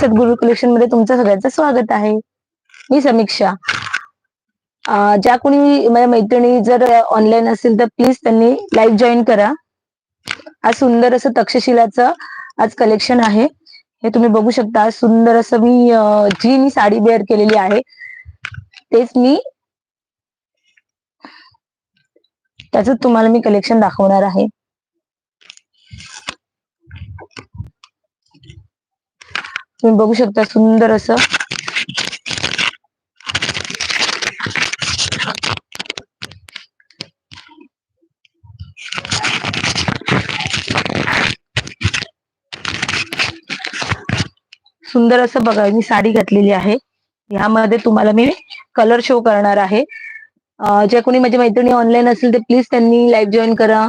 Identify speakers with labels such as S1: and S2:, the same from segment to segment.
S1: सद्गुरु कलेक्शनमध्ये तुमचं सगळ्यांचं स्वागत आहे. मी समीक्षा. ज्या कोणी माझ्या मैत्रिणी जर ऑनलाईन असेल तर प्लीज त्यांनी लाईव्ह जॉईन करा. आज सुंदर असं तक्षशिलाचं आज कलेक्शन आहे. हे तुम्ही बघू शकता. आज सुंदर असं मी जी मी साडी बेअर केलेली आहे तेच मी त्याच तुम्हाला मी कलेक्शन दाखवणार आहे. तुम्ही बघू शकता सुंदर असं. सुंदर असं बघा मी साडी घातलेली आहे. ह्यामध्ये तुम्हाला मी कलर शो करणार आहे. ज्या कोणी माझ्या मैत्रिणी ऑनलाईन असेल तर प्लीज त्यांनी लाईव्ह जॉईन करा.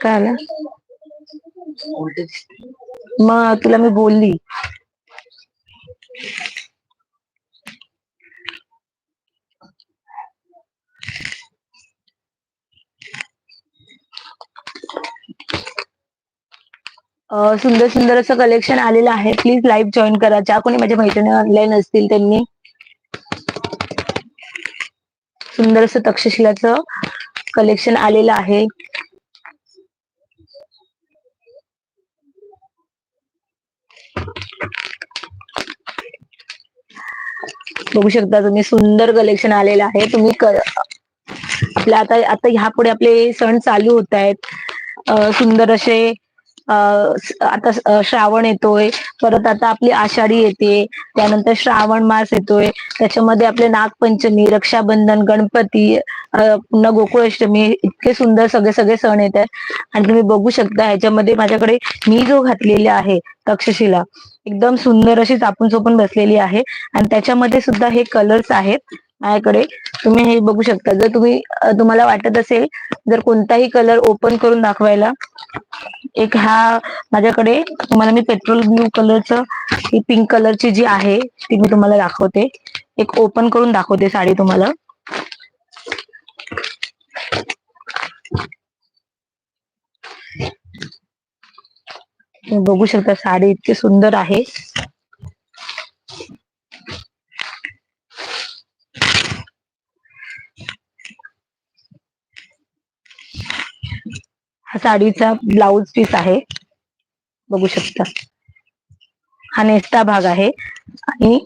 S1: काय आलं मग तुला मी बोलली. अं, सुंदर सुंदर असं कलेक्शन आलेलं आहे. प्लीज लाईव्ह जॉईन करा. ज्या कोणी माझ्या मैत्रिणी ऑनलाईन असतील त्यांनी. सुंदर असं तक्षशिलाचं कलेक्शन आलेलं आहे. बघू शकता तुम्ही सुंदर कलेक्शन आलेलं आहे. तुम्ही आपल्या आता आता ह्यापुढे आपले सण चालू होत आहेत. सुंदर असे आता श्रावण येतोय. परत आता आपली आषाढी येते. त्यानंतर श्रावण मास येतोय. त्याच्यामध्ये आपले नागपंचमी रक्षाबंधन गणपती पुन्हा गोकुळाष्टमी इतके सुंदर सगळे सगळे सण येत आहेत. आणि तुम्ही बघू शकता ह्याच्यामध्ये माझ्याकडे मी जो घातलेली आहे तक्षशिला एकदम सुंदर अशी चापून चोपून बसलेली आहे. आणि त्याच्यामध्ये सुद्धा हे कलर्स आहेत माझ्याकडे. तुम्ही हे बघू शकता. जर तुम्ही तुम्हाला वाटत असेल जर कोणताही कलर ओपन करून दाखवायला एक हा माझ्याकडे तुम्हाला मी पेट्रोल ब्ल्यू कलरचं ही पिंक कलरची जी आहे ती मी तुम्हाला दाखवते. एक ओपन करून दाखवते साडी तुम्हाला. बघू शकता साडी इतकी सुंदर आहे. हा साडीचा ब्लाउज पीस आहे. बघू शकता. हा नेस्ता भाग आहे. आणि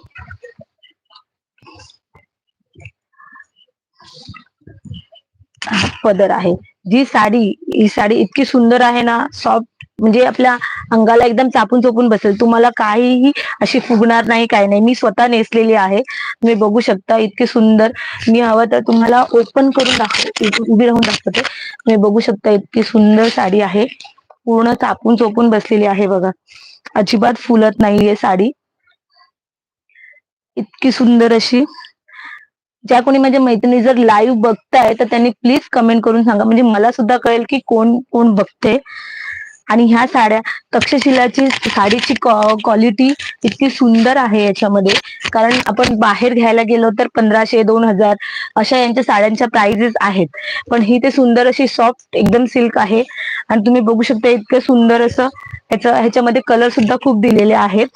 S1: पदर आहे. जी साडी ही साडी इतकी सुंदर आहे ना सॉफ्ट म्हणजे आपल्या अंगाला एकदम चापून चोपून बसेल. तुम्हाला काहीही अशी फुगणार नाही काही नाही. मी स्वतः नेसलेली आहे. तुम्ही बघू शकता इतकी सुंदर मी हवं तर तुम्हाला ओपन करून दाखव उभी राहून दाखवते. तुम्ही बघू शकता इतकी सुंदर साडी आहे. पूर्ण चापून चोपून बसलेली आहे बघा. अजिबात फुलत नाहीये साडी. इतकी सुंदर अशी. ज्या कोणी माझ्या मैत्रिणी जर लाईव्ह बघताय तर त्यांनी प्लीज कमेंट करून सांगा. म्हणजे मला सुद्धा कळेल की कोण कोण बघते. आणि ह्या साड्या तक्षशिलाची साडीची क्वालिटी इतकी सुंदर आहे याच्यामध्ये. कारण आपण बाहेर घ्यायला गेलो तर पंधराशे दोन हजार अशा यांच्या साड्यांच्या प्राइजेस आहेत. पण ही ते सुंदर अशी सॉफ्ट एकदम सिल्क आहे. आणि तुम्ही बघू शकता इतकं सुंदर असं ह्याचं ह्याच्यामध्ये कलर सुद्धा खूप दिलेले आहेत.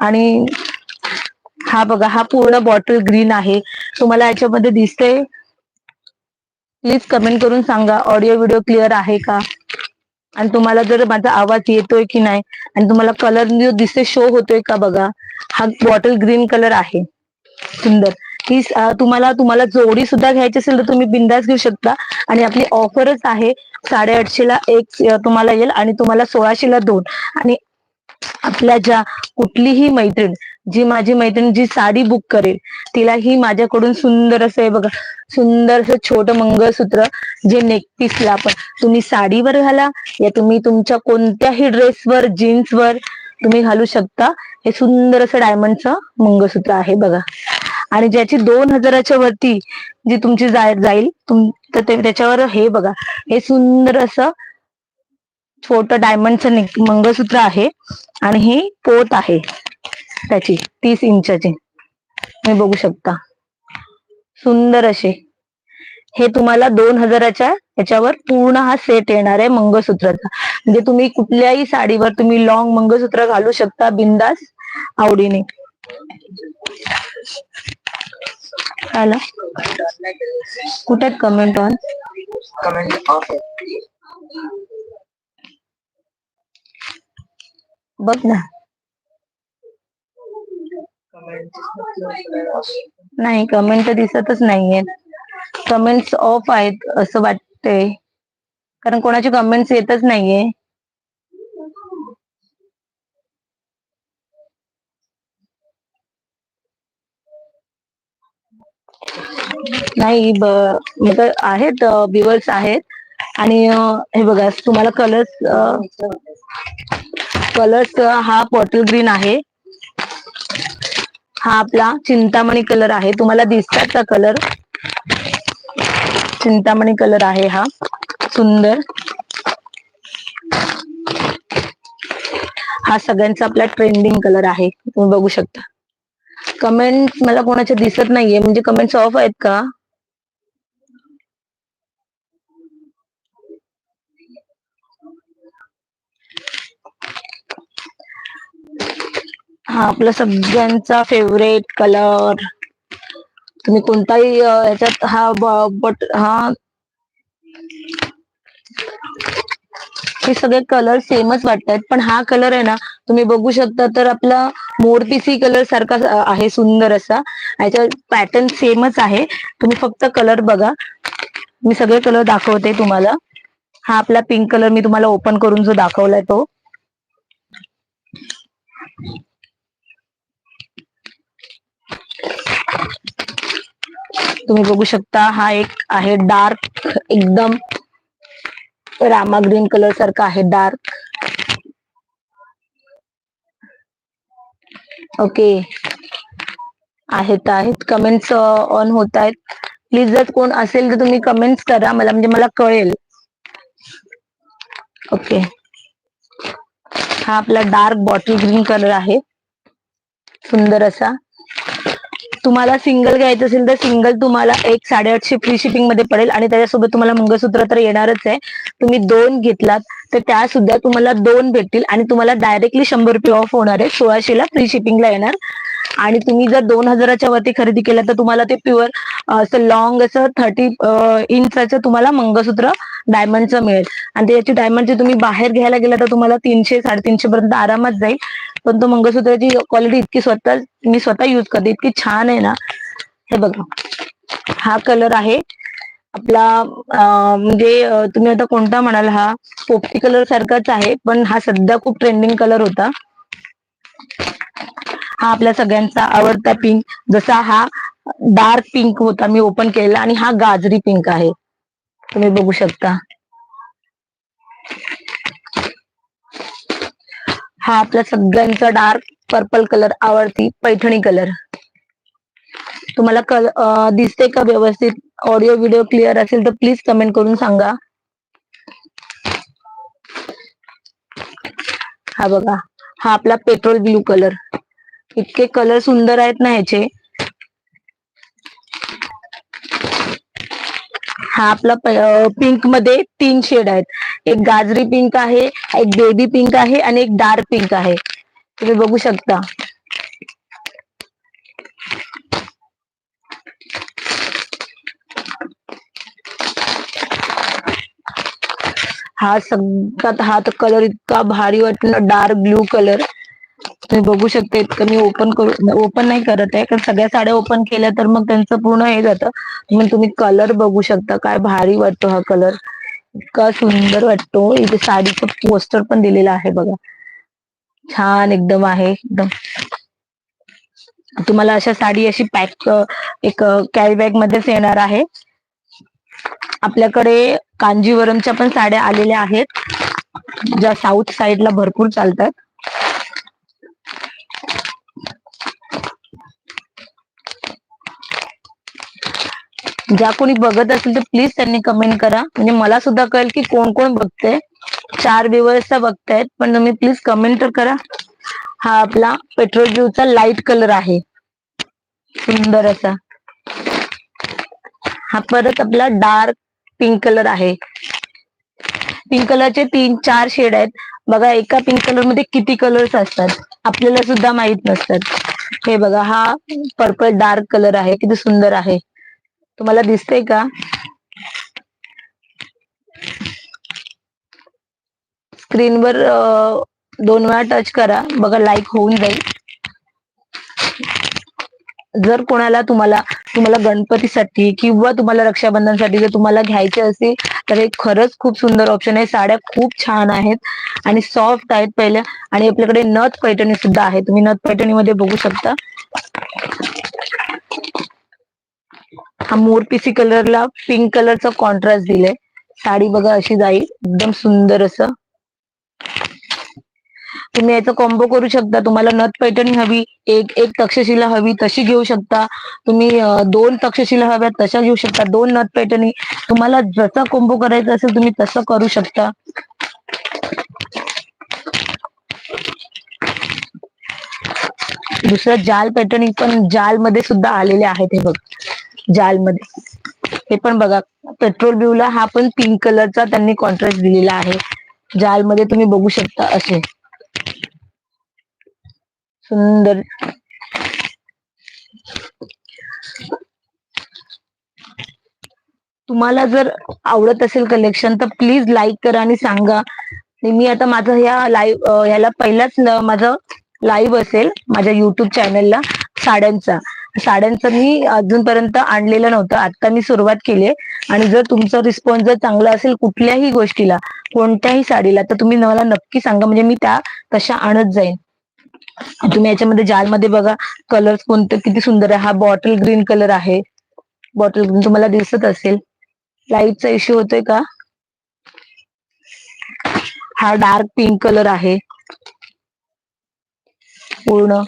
S1: आणि हा बघा हा पूर्ण बॉटल ग्रीन आहे. तुम्हाला याच्यामध्ये दिसतंय? प्लीज कमेंट करून सांगा. ऑडिओ व्हिडिओ क्लिअर आहे का? आणि तुम्हाला जर माझा आवाज येतोय की नाही आणि तुम्हाला कलर जो दिसते शो होतोय का बघा हा बॉटल ग्रीन कलर आहे. सुंदर. ही तुम्हाला तुम्हाला जोडी सुद्धा घ्यायची असेल तर तुम्ही बिंदास घेऊ शकता. आणि आपली ऑफरच आहे साडेआठशे ला एक तुम्हाला येईल आणि तुम्हाला सोळाशे ला दोन. आणि आपल्या ज्या कुठलीही मैत्रीण जी माझी मैत्रीण जी साडी बुक करेल तिला ही माझ्याकडून सुंदर असं हे बघा सुंदर असं छोटं मंगळसूत्र जे नेकपीसला आपण तुम्ही साडीवर घाला या तुम्ही तुमच्या कोणत्याही ड्रेसवर जीन्सवर तुम्ही घालू शकता. हे सुंदर असं डायमंडचं मंगळसूत्र आहे बघा. आणि ज्याची दोन हजाराच्या वरती जी तुमची जाईल तुम तर त्याच्यावर हे बघा. हे सुंदर असं छोटं डायमंडचं मंगळसूत्र आहे. आणि हे पोत आहे. त्याची तीस इंचाची. तुम्ही बघू शकता. सुंदर असे हे तुम्हाला दोन हजाराच्या याच्यावर पूर्ण हा सेट येणार आहे मंगळसूत्राचा. म्हणजे तुम्ही कुठल्याही साडीवर तुम्ही लॉंग मंगळसूत्र घालू शकता बिंदास आवडीने. आला? कुठे कमेंट ऑन
S2: कमेंट ऑफ
S1: बघ ना. नाही कमेंट तर दिसतच नाहीये. कमेंट्स ऑफ आहेत असं वाटतंय. कारण कोणाचे कमेंट्स येतच नाहीये. नाही ब आहेत व्ह्युअर्स आहेत. आणि हे बघा तुम्हाला कलर्स कलर्स हा बॉटल ग्रीन आहे. हा आपला चिंतामणी कलर आहे. तुम्हाला दिसतात का कलर? चिंतामणी कलर आहे हा. सुंदर. हा सगळ्यांचा आपला ट्रेंडिंग कलर आहे. तुम्ही बघू शकता. कमेंट मला कोणाच्या दिसत नाहीये. म्हणजे कमेंट्स ऑफ आहेत का? हा आपला सगळ्यांचा फेवरेट कलर तुम्ही कोणताही याच्यात हा बट हा. हे सगळे कलर सेमच वाटतात पण हा कलर आहे ना तुम्ही बघू शकता तर आपला मोरपिसी कलर सारखा आहे सुंदर असा. याच्या पॅटर्न सेमच आहे. तुम्ही फक्त कलर बघा. मी सगळे कलर दाखवते तुम्हाला. हा आपला पिंक कलर मी तुम्हाला ओपन करून जो दाखवलाय तो. तुम्ही बघू शकता हा एक आहे डार्क एकदम रामा ग्रीन कलर सारखा आहे डार्क ओके आहेत आहेत. कमेंट्स ऑन uh, होत आहेत. प्लीज जर कोण असेल तर तुम्ही कमेंट्स करा. मला म्हणजे मला कळेल. ओके हा आपला डार्क बॉटल ग्रीन कलर आहे. सुंदर असा. तुम्हाला सिंगल घ्यायचं असेल तर सिंगल तुम्हाला एक साडेआठशे फ्री शिपिंगमध्ये पडेल आणि त्याच्यासोबत तुम्हाला मंगळसूत्र तर येणारच आहे. तुम्ही दोन घेतलात तर त्या सुद्धा तुम्हाला दोन भेटतील आणि तुम्हाला डायरेक्टली शंभर रुपये ऑफ होणार आहे. सोळाशेला फ्री शिपिंगला येणार. आणि तुम्ही जर दोन हजाराच्या वरती खरेदी केला तर तुम्हाला ते प्युअर असं लॉंग असं थर्टी इंचाचं तुम्हाला मंगळसूत्र डायमंडचं मिळेल. आणि त्याची डायमंडची तुम्ही बाहेर घ्यायला गेला तर तुम्हाला तीनशे साडेतीनशे पर्यंत आरामात जाईल. पण तो मंगळसूत्राची क्वालिटी इतकी स्वतः मी स्वतः युज करते. इतकी छान आहे ना. हे बघा. हा कलर आहे आपला म्हणजे तुम्ही आता कोणता म्हणाल हा? पोपटी कलर सारखाच आहे पण हा सध्या खूप ट्रेंडिंग कलर होता. हा आपल्या सगळ्यांचा आवडता पिंक जसा हा डार्क पिंक होता मी ओपन केलेला आणि हा गाजरी पिंक आहे. तुम्ही बघू शकता. हा आपल्या सगळ्यांचा डार्क पर्पल कलर आवडती पैठणी कलर. तुम्हाला कल दिसते का व्यवस्थित? ऑडिओ व्हिडिओ क्लिअर असेल तर प्लीज कमेंट करून सांगा. हा बघा हा आपला पेट्रोल ब्लू कलर. इतके कलर सुंदर आहेत ना ह्याचे. हा आपला पिंकमध्ये तीन शेड आहेत. एक गाजरी पिंक आहे एक बेबी पिंक आहे आणि एक डार्क पिंक आहे. तुम्ही बघू शकता. हा सगळ्यात हा तर कलर इतका भारी वाटलं डार्क ब्लू कलर तुम्ही बघू शकता इतकं मी ओपन करू ओपन नाही करत आहे. कारण सगळ्या साड्या ओपन केल्या तर मग त्यांचं पूर्ण हे जातं. मग तुम्ही कलर बघू शकता. काय भारी वाटतो हा कलर इतका सुंदर वाटतो. इथे साडीचं पोस्टर पण दिलेलं आहे बघा. छान एकदम आहे. एकदम. तुम्हाला अशा साडी अशी पॅक एक कॅरी बॅग मध्येच येणार आहे. आपल्याकडे कांजीवरमच्या पण साड्या आलेल्या आहेत. ज्या साऊथ साईडला भरपूर चालतात. ज्या कोणी बघत असेल तर प्लीज त्यांनी कमेंट करा. म्हणजे मला सुद्धा कळेल की कोण कोण बघते चार दिवस बघतायत पण तुम्ही प्लीज कमेंट तर करा. हा आपला पेट्रोल ब्ल्यूचा लाइट कलर आहे. सुंदर असा. हा परत आपला डार्क पिंक कलर आहे. पिंक कलरचे तीन चार शेड आहेत. बघा एका पिंक कलरमध्ये किती कलर्स असतात? आपल्याला सुद्धा माहीत नसतात. हे बघा हा पर्पल डार्क कलर आहे. किती सुंदर आहे. तुम्हाला दिसतंय का? स्क्रीनवर दोन वेळा टच करा. बघा लाईक होऊन जाईल. जर कोणाला तुम्हाला तुम्हाला गणपतीसाठी किंवा तुम्हाला रक्षाबंधनसाठी जर तुम्हाला घ्यायचे असेल तर हे खरंच खूप सुंदर ऑप्शन आहे. साड्या खूप छान आहेत आणि सॉफ्ट आहेत पहिल्या आणि आपल्याकडे नथ पैठणी सुद्धा आहे. तुम्ही नथ पैठणीमध्ये बघू शकता. हा मोरपिसी कलरला पिंक कलरचा कॉन्ट्रास्ट दिलाय. साडी बघा अशी जाईल एकदम सुंदर असं. तुम्ही याचा कॉम्बो करू शकता. तुम्हाला नथ पैठणी हवी एक एक तक्षशिला हवी तशी घेऊ शकता. तुम्ही दोन तक्षशिला हव्या तशा घेऊ शकता. दोन नथ पैठणी. तुम्हाला जसा कॉम्बो करायचा असेल तुम्ही तसं करू शकता. दुसरं जाल पॅटर्निंग पण जाल मध्ये सुद्धा आलेले आहेत हे बघ. जाल मध्ये हे पण बघा पेट्रोल ब्ल्यूला हा पण पिंक कलरचा त्यांनी कॉन्ट्रास्ट दिलेला आहे. जाल मध्ये तुम्ही बघू शकता असे. सुंदर. तुम्हाला जर आवडत असेल कलेक्शन तर प्लीज लाईक करा आणि सांगा. मी आता माझं ह्या लाईव्ह ह्याला पहिलाच माझं लाईव्ह असेल माझ्या युट्यूब चॅनलला साड्यांचा. साड्यांचं मी अजूनपर्यंत आणलेलं नव्हतं. आता मी सुरुवात केली आहे. आणि जर तुमचा रिस्पॉन्स जर चांगला असेल कुठल्याही गोष्टीला कोणत्याही साडीला तर तुम्ही मला नक्की सांगा. म्हणजे मी त्या तशा आणत जाईन. तुम्ही याच्यामध्ये जालमध्ये बघा कलर कोणते किती सुंदर आहे. हा बॉटल ग्रीन कलर आहे. बॉटल ग्रीन तुम्हाला दिसत असेल. लाईटचा इश्यू होतोय का? हा डार्क पिंक कलर आहे. पूर्ण.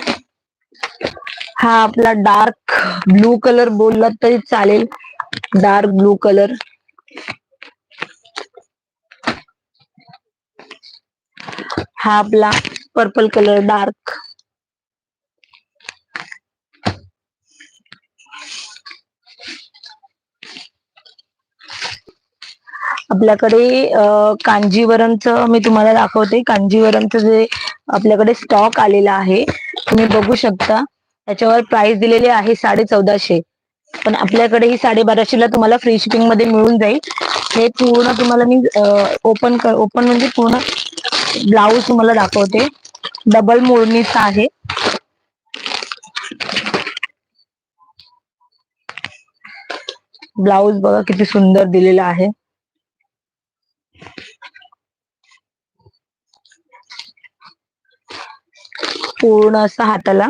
S1: हा आपला डार्क ब्लू कलर बोलला तरी चालेल. डार्क ब्लू कलर हा आपला पर्पल कलर डार्क आपल्याकडे कांजीवरमच कांजीवरमचं मी तुम्हाला दाखवते. कांजीवरमचं जे आपल्याकडे स्टॉक आलेला आहे तुम्ही बघू शकता. त्याच्यावर प्राइस दिलेली आहे साडे चौदाशे पण आपल्याकडे ही साडे बाराशेला तुम्हाला फ्री शिपिंगमध्ये मिळून जाईल. हे पूर्ण तुम्हाला मी ओपन ओपन म्हणजे पूर्ण ब्लाऊज तुम्हाला दाखवते. डबल मोडणीचा आहे. ब्लाऊज बघा किती सुंदर दिलेला आहे. पूर्ण असं हाताला.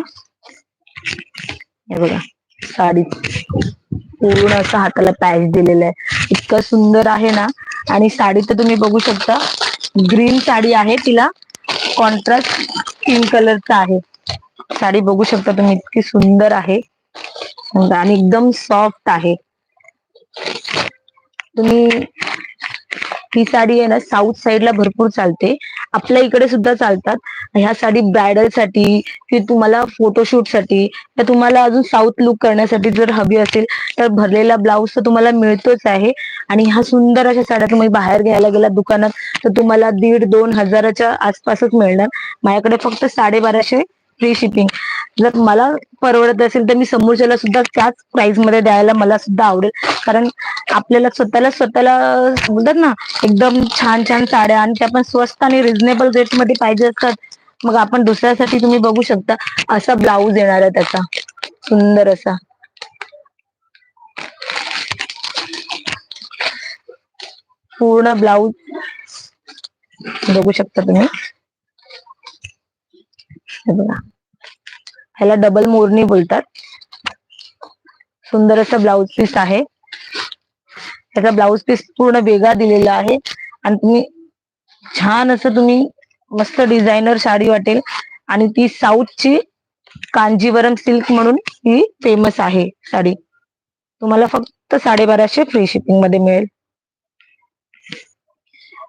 S1: हे बघा साडी पूर्ण असं हाताला पॅच दिलेलं आहे. इतकं सुंदर आहे ना. आणि साडी तर तुम्ही बघू शकता ग्रीन साडी आहे तिला कॉन्ट्रास्ट पिंक कलरचा आहे. साडी बघू शकता तुम्ही इतकी सुंदर आहे. आणि एकदम सॉफ्ट आहे. तुम्ही ही साडी आहे ना साऊथ साईडला भरपूर चालते. आपल्या इकडे सुद्धा चालतात. ह्या साडी ब्रायडलसाठी की तुम्हाला फोटोशूटसाठी तर तुम्हाला अजून साऊथ लुक करण्यासाठी जर हवी असेल तर भरलेला ब्लाऊज तर तुम्हाला मिळतोच आहे. आणि ह्या सुंदर अशा साड्या तुम्ही बाहेर घ्यायला गेला दुकानात तर तुम्हाला दीड दोन हजाराच्या आसपासच मिळणार. माझ्याकडे फक्त साडेबाराशे फ्री शिपिंग जर मला परवडत असेल तर मी समोरच्याला सुद्धा त्याच प्राइसमध्ये द्यायला मला सुद्धा आवडेल. कारण आपल्याला स्वतःला स्वतःला बोलतात ना एकदम छान छान साड्या आणि त्या पण स्वस्त आणि रिझनेबल रेटमध्ये पाहिजे असतात. मग आपण दुसऱ्यासाठी तुम्ही बघू शकता असा ब्लाऊज येणार आहे त्याचा. सुंदर असा. पूर्ण ब्लाऊज बघू शकता तुम्ही. हे बघा ह्याला डबल मोरणी बोलतात. सुंदर असं ब्लाऊज पीस आहे. त्याचा ब्लाऊज पीस पूर्ण वेगळा दिलेला आहे. आणि तुम्ही छान असं तुम्ही मस्त डिझायनर साडी वाटेल. आणि ती साऊथची कांजीवरम सिल्क म्हणून ही फेमस आहे साडी. तुम्हाला फक्त साडेबाराशे फ्री शिपिंगमध्ये मिळेल.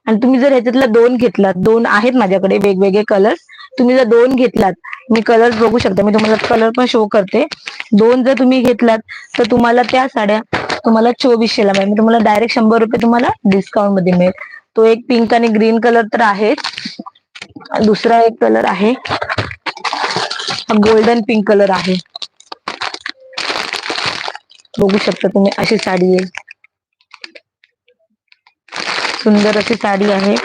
S1: आणि तुम्ही जर ह्याच्यातला दोन घेतलात दोन आहेत माझ्याकडे वेगवेगळे कलर्स तुम्ही जर दोन घेतलात मी कलर बघू शकता. मी तुम्हाला कलर पण शो करते. दोन जर तुम्ही घेतलात तर तुम्हाला त्या साड्या तुम्हाला चोवीसशेला मिळेल. तुम्हाला डायरेक्ट शंभर रुपये तुम्हाला डिस्काउंटमध्ये मिळेल. तो एक पिंक आणि ग्रीन कलर तर आहेच दुसरा एक कलर आहे. गोल्डन पिंक कलर आहे. बघू शकता तुम्ही अशी साडी येईल सुंदर अशी साडी आहे.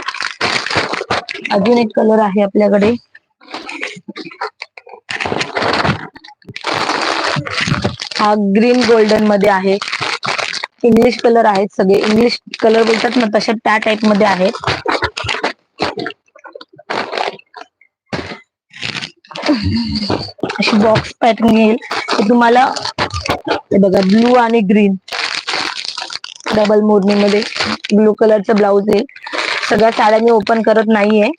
S1: अजून एक कलर आहे आपल्याकडे. हा ग्रीन गोल्डनमध्ये आहे. इंग्लिश कलर आहेत सगळे. इंग्लिश कलर बोलतात ना तशा त्या टाइपमध्ये आहेत. अशी बॉक्स पॅटर्न येईल. तुम्हाला बघा ब्लू आणि ग्रीन डबल मोर्निंगमध्ये ब्लू कलरचं ब्लाऊज येईल. सगळ्या साड्या मी ओपन करत नाहीये.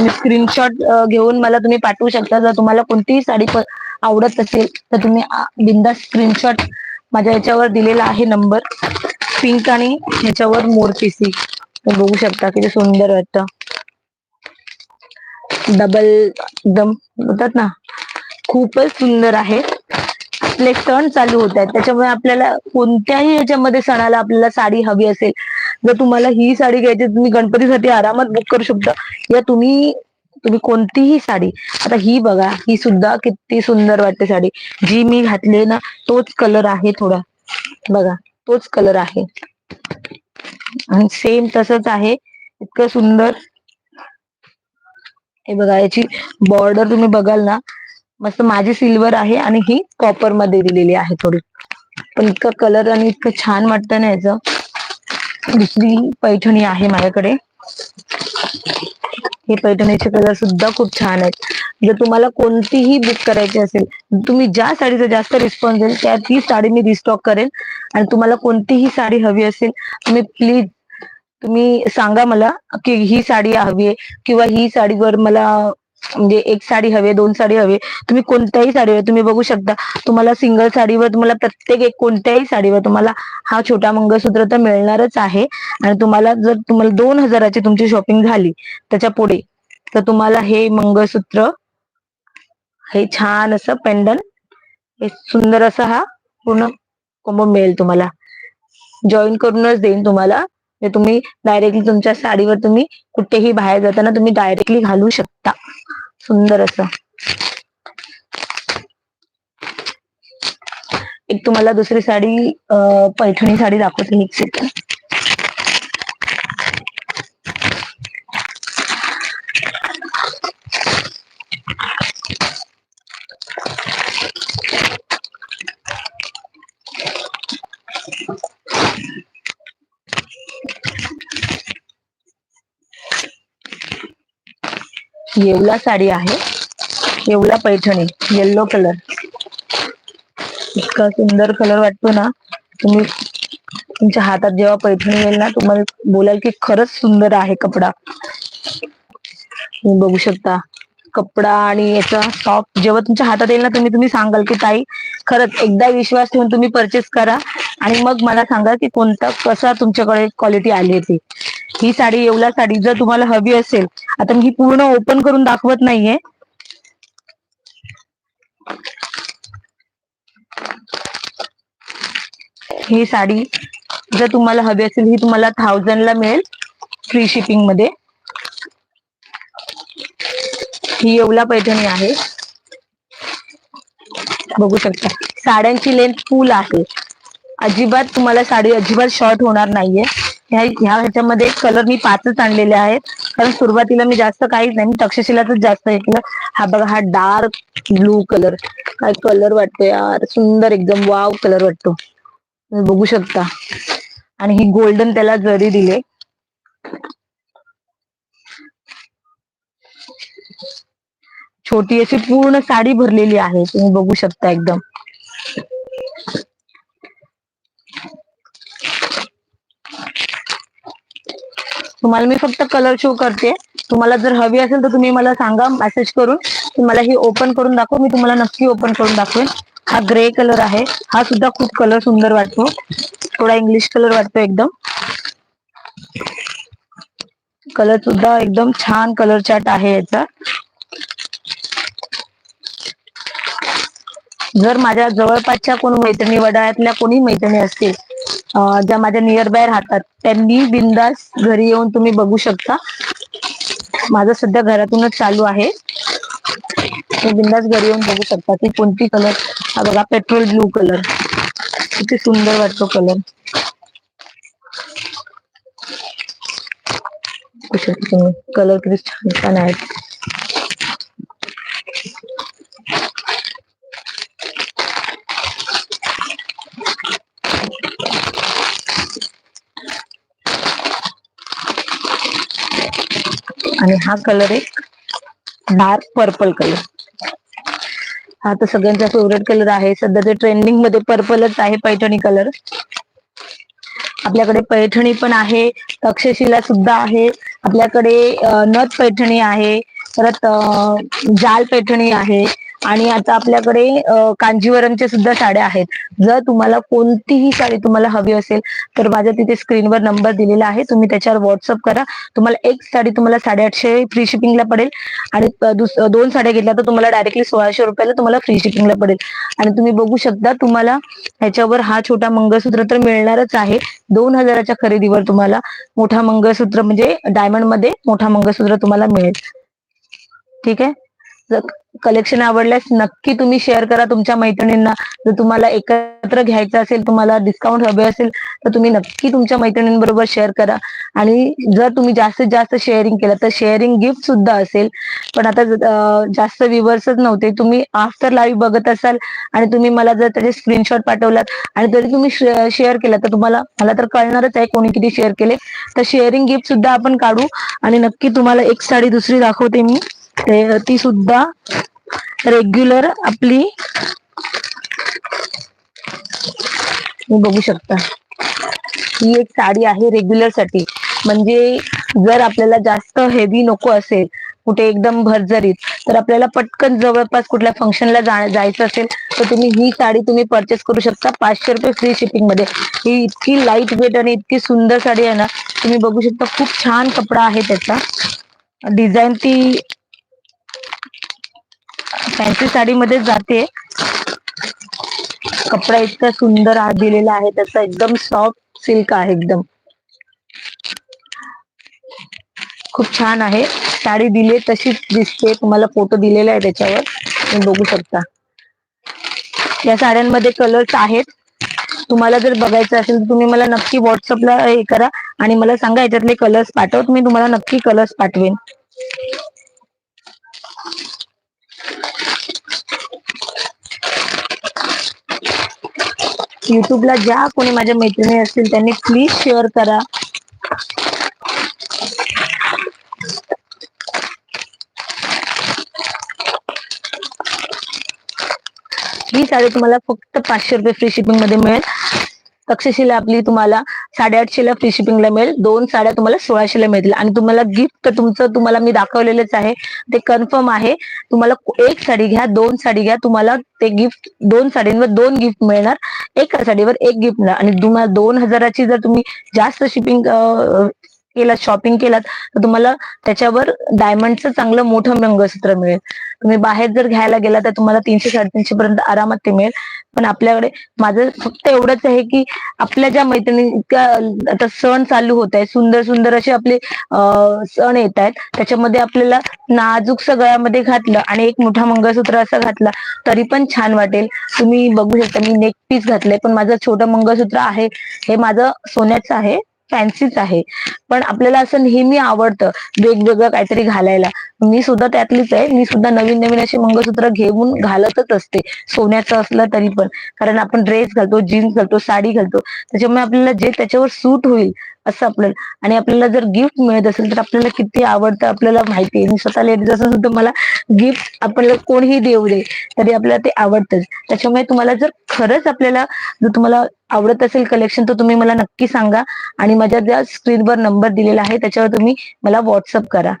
S1: तुम्ही स्क्रीनशॉट घेऊन मला तुम्ही पाठवू शकता. जर तुम्हाला कोणतीही साडी आवडत असेल तर तुम्ही बिंदा स्क्रीनशॉट माझ्या याच्यावर दिलेला आहे नंबर पिंक आणि ह्याच्यावर मोर पीसी बघू शकता किती सुंदर वाटतं डबल एकदम बोलतात ना? खूपच सुंदर आहे. आपले सण चालू होत आहेत. त्याच्यामुळे आपल्याला कोणत्याही याच्यामध्ये सणाला आपल्याला साडी हवी असेल जर तुम्हाला ही साडी घ्यायची तुम्ही गणपतीसाठी आरामात बुक करू शकता. या तुम्ही तुम्ही कोणतीही साडी आता ही बघा ही सुद्धा किती सुंदर वाटते साडी. जी मी घातली ना तोच कलर आहे थोडा. बघा तोच कलर आहे. आणि सेम तसंच आहे. इतकं सुंदर. हे बघा याची बॉर्डर तुम्ही बघाल ना मस्त माझी सिल्वर आहे आणि ही कॉपरमध्ये दिलेली आहे थोडी. पण इतकं कलर आणि इतकं छान वाटतं ना याचं. दुसरी पैठणी आहे माझ्याकडे. हे पैठणीचे कलर सुद्धा खूप छान आहेत. जर तुम्हाला कोणतीही बुक करायची असेल तुम्ही ज्या साडीचा जास्त रिस्पॉन्स येईल त्या ती साडी मी रिस्टॉक करेन. आणि तुम्हाला कोणतीही साडी हवी असेल तुम्ही प्लीज तुम्ही सांगा मला की ही साडी हवी आहे किंवा ही साडीवर मला म्हणजे एक साडी हवे दोन साडी हवे तुम्ही कोणत्याही साडीवर तुम्ही बघू शकता तुम्हाला सिंगल साडीवर तुम्हाला प्रत्येक एक कोणत्याही साडीवर तुम्हाला हा छोटा मंगळसूत्र तर मिळणारच आहे. आणि तुम्हाला जर तुम्हाला दोन हजाराची तुमची शॉपिंग झाली त्याच्या पुढे तर तुम्हाला हे मंगळसूत्र हे छान असं पेंडन हे सुंदर असा हा पूर्ण कोंबो मिळेल तुम्हाला. जॉईन करूनच देईन तुम्हाला. म्हणजे तुम्ही डायरेक्टली तुमच्या साडीवर तुम्ही कुठेही बाहेर जाताना तुम्ही डायरेक्टली घालू शकता. सुंदर असं. एक तुम्हाला दुसरी साडी पैठणी साडी दाखवते एक सेकंड येवला साडी आहे. येवला पैठणी येल्लो कलर इतका सुंदर कलर वाटतो ना तुम्ही तुमच्या हातात जेव्हा पैठणी येईल ना तुम्हाला बोलाल की खरंच सुंदर आहे कपडा. तुम्ही बघू शकता कपडा आणि याचा सॉफ्ट जेव्हा तुमच्या हातात येईल ना तुम्ही तुम्ही सांगाल की ताई खरंच एकदा विश्वास ठेवून तुम्ही परचेस करा आणि मग मला सांगा की कोणता कसा तुमच्याकडे क्वालिटी आली आहे ती. ही साडी येवला साडी जर तुम्हाला हवी असेल आता मी ही पूर्ण ओपन करून दाखवत नाहीये. ही साडी जर तुम्हाला हवी असेल ही तुम्हाला थाउजंड ला मिळेल फ्री शिपिंगमध्ये. ही येवला पैठणी आहे. बघू शकता. साड्यांची लेंथ फुल आहे. अजिबात तुम्हाला साडी अजिबात शॉर्ट होणार नाहीये. ह्या ह्या ह्याच्यामध्ये कलर मी पाचच आणलेले आहेत. कारण सुरुवातीला मी जास्त काहीच नाही मी तक्षशिलाच जास्त हे केलं. हा बघा हा डार्क ब्लू कलर काय कलर वाटतो यार? सुंदर एकदम वाव कलर वाटतो. तुम्ही बघू शकता. आणि ही गोल्डन त्याला जरी दिले. छोटी अशी पूर्ण साडी भरलेली आहे. तुम्ही बघू शकता एकदम. तुम्हाला मी फक्त कलर शो करते. तुम्हाला जर हवी असेल तर तुम्ही मला सांगा मेसेज करून. की मला ही ओपन करून दाखव मी तुम्हाला नक्की ओपन करून दाखवेन. हा ग्रे कलर आहे. हा सुद्धा खूप कलर सुंदर वाटतो. थोडा इंग्लिश कलर वाटतो एकदम. कलर सुद्धा एकदम छान कलर चार्ट आहे याचा. जर माझ्या जवळपासच्या कोण मैत्रिणी वडाळ्यातल्या कोणी मैत्रिणी असतील ज्या माझ्या नियर बाय राहतात त्यांनी बिंदास घरी येऊन तुम्ही बघू शकता. माझं सध्या घरातूनच चालू आहे. तुम्ही बिंदास घरी येऊन बघू शकता की कोणती कलर हा बघा पेट्रोल ब्लू कलर किती सुंदर वाटतो कलर कलर किती छान छान आहेत. आणि हा कलर एक डार्क पर्पल कलर हा तर सगळ्यांचा फेवरेट कलर आहे. सध्या ते ट्रेंडिंगमध्ये पर्पलच आहे पैठणी कलर आपल्याकडे पैठणी पण आहे. तक्षशिला सुद्धा आहे. आपल्याकडे नथ पैठणी आहे. परत जाल पैठणी आहे. आणि आता आपल्याकडे कांजीवरमच्या सुद्धा साड्या आहेत. जर तुम्हाला कोणतीही साडी तुम्हाला हवी असेल तर माझ्या तिथे स्क्रीनवर नंबर दिलेला आहे. तुम्ही त्याच्यावर व्हॉट्सअप करा. तुम्हाला एक साडी तुम्हाला साडेआठशे फ्री शिपिंगला पडेल. आणि दोन साड्या घेतल्या तर तुम्हाला डायरेक्टली सोळाशे रुपयाला तुम्हाला फ्री शिपिंगला पडेल. आणि तुम्ही बघू शकता तुम्हाला ह्याच्यावर हा छोटा मंगळसूत्र तर मिळणारच आहे. दोन हजाराच्या खरेदीवर तुम्हाला मोठा मंगळसूत्र म्हणजे डायमंडमध्ये मोठा मंगळसूत्र तुम्हाला मिळेल. ठीक आहे? कलेक्शन आवडल्यास नक्की तुम्ही शेअर करा तुमच्या मैत्रिणींना. जर तुम्हाला एकत्र घ्यायचं असेल तुम्हाला डिस्काउंट हवे असेल तर तुम्ही नक्की तुमच्या मैत्रिणींबरोबर शेअर करा. आणि जर तुम्ही जास्तीत जास्त शेअरिंग केलं तर शेअरिंग गिफ्ट सुद्धा असेल. पण आता जास्त व्ह्युअर्सच नव्हते. तुम्ही आफ्टर लाईव्ह बघत असाल आणि तुम्ही मला जर त्याचे स्क्रीनशॉट पाठवलात आणि तरी तुम्ही शेअर केलं तर तुम्हाला मला तर कळणारच आहे कोणी किती शेअर केले. तर शेअरिंग गिफ्ट सुद्धा आपण काढू आणि नक्की तुम्हाला एक साडी दुसरी दाखवते मी. ते ती सुद्धा रेग्युलर आपली तुम्ही बघू शकता. ही एक साडी आहे रेग्युलरसाठी. म्हणजे जर आपल्याला जास्त हेवी नको असेल कुठे एकदम भरजरीत तर आपल्याला पटकन जवळपास कुठल्या फंक्शनला जायचं असेल तर तुम्ही ही साडी तुम्ही परचेस करू शकता पाचशे रुपये फ्री शिपिंगमध्ये. ही इतकी लाइट वेट आणि इतकी सुंदर साडी आहे ना तुम्ही बघू शकता खूप छान कपडा आहे त्याचा. डिझाईन ती फॅन्सी साडीमध्ये जाते. कपडा इतका सुंदर हा दिलेला आहे. त्याचा एकदम सॉफ्ट सिल्क आहे एकदम. खूप छान आहे. साडी दिली तशीच दिसते. तुम्हाला फोटो दिलेला आहे त्याच्यावर. तुम्ही बघू शकता. या साड्यांमध्ये कलर्स आहेत. तुम्हाला जर बघायचं असेल तर तुम्ही मला नक्की व्हॉट्सअपला हे करा. आणि मला सांगा याच्यातले कलर्स पाठवत मी तुम्हाला नक्की कलर्स पाठवेन. युट्यूबला ज्या कोणी माझ्या मैत्रिणी असतील त्यांनी प्लीज शेअर करा. ही साडी तुम्हाला फक्त पाचशे रुपये फ्री शिपिंगमध्ये मिळेल. तक्षशिला आपली तुम्हाला साडेआठशेला फ्री शिपिंगला मिळेल. दोन साड्या तुम्हाला सोळाशेला मिळतील. आणि तुम्हाला गिफ्ट तुमचं तुम्हाला मी दाखवलेलेच आहे. ते कन्फर्म आहे. तुम्हाला एक साडी घ्या दोन साडी घ्या. तुम्हाला ते गिफ्ट दोन साडींवर दोन गिफ्ट मिळणार. एका साडीवर एक गिफ्ट मिळणार. आणि तुम्हाला दोन हजाराची जर तुम्ही जास्त शिपिंग केलात शॉपिंग केलात तर तुम्हाला त्याच्यावर डायमंडचं चांगलं मोठं मंगळसूत्र मिळेल. तुम्ही बाहेर जर घ्यायला गेला तर तुम्हाला तीनशे साडेतीनशे पर्यंत आरामात ते मिळेल. पण आपल्याकडे माझं फक्त एवढंच आहे की आपल्या ज्या मैत्रिणी इतक्या आता सण चालू होत आहे सुंदर सुंदर असे आपले सण येत आहेत त्याच्यामध्ये आपल्याला नाजूक सगळ्यामध्ये घातलं आणि एक मोठा मंगळसूत्र असा घातला तरी पण छान वाटेल. तुम्ही बघू शकता मी नेक पीस घातलंय पण माझं छोटं मंगळसूत्र आहे हे माझं सोन्याचं आहे. फॅन्सीच आहे. पण आपल्याला असं नेहमी आवडतं वेगवेगळं काहीतरी घालायला. मी सुद्धा त्यातलीच आहे. मी सुद्धा नवीन नवीन असे मंगळसूत्र घेऊन घालतच असते. सोन्याचं असलं तरी पण. कारण आपण ड्रेस घालतो जीन्स घालतो साडी घालतो. त्याच्यामुळे आपल्याला जे त्याच्यावर सूट होईल असं आपल्याला आणि आपल्याला जर गिफ्ट मिळत असेल तर आपल्याला किती आवडतं आपल्याला माहिती आहे. स्वतः लेडीज असून सुद्धा मला गिफ्ट आपल्याला कोणीही देऊ दे तरी आपल्याला ते आवडतंच. त्याच्यामुळे तुम्हाला जर खरंच आपल्याला जर तुम्हाला आवडत असेल कलेक्शन तर तुम्ही मला नक्की सांगा. आणि माझ्या ज्या स्क्रीनवर नंबर दिलेला आहे त्याच्यावर तुम्ही मला व्हॉट्सअप करा.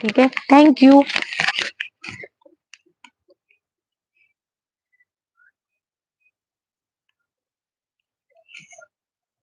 S1: ठीक आहे? थँक्यू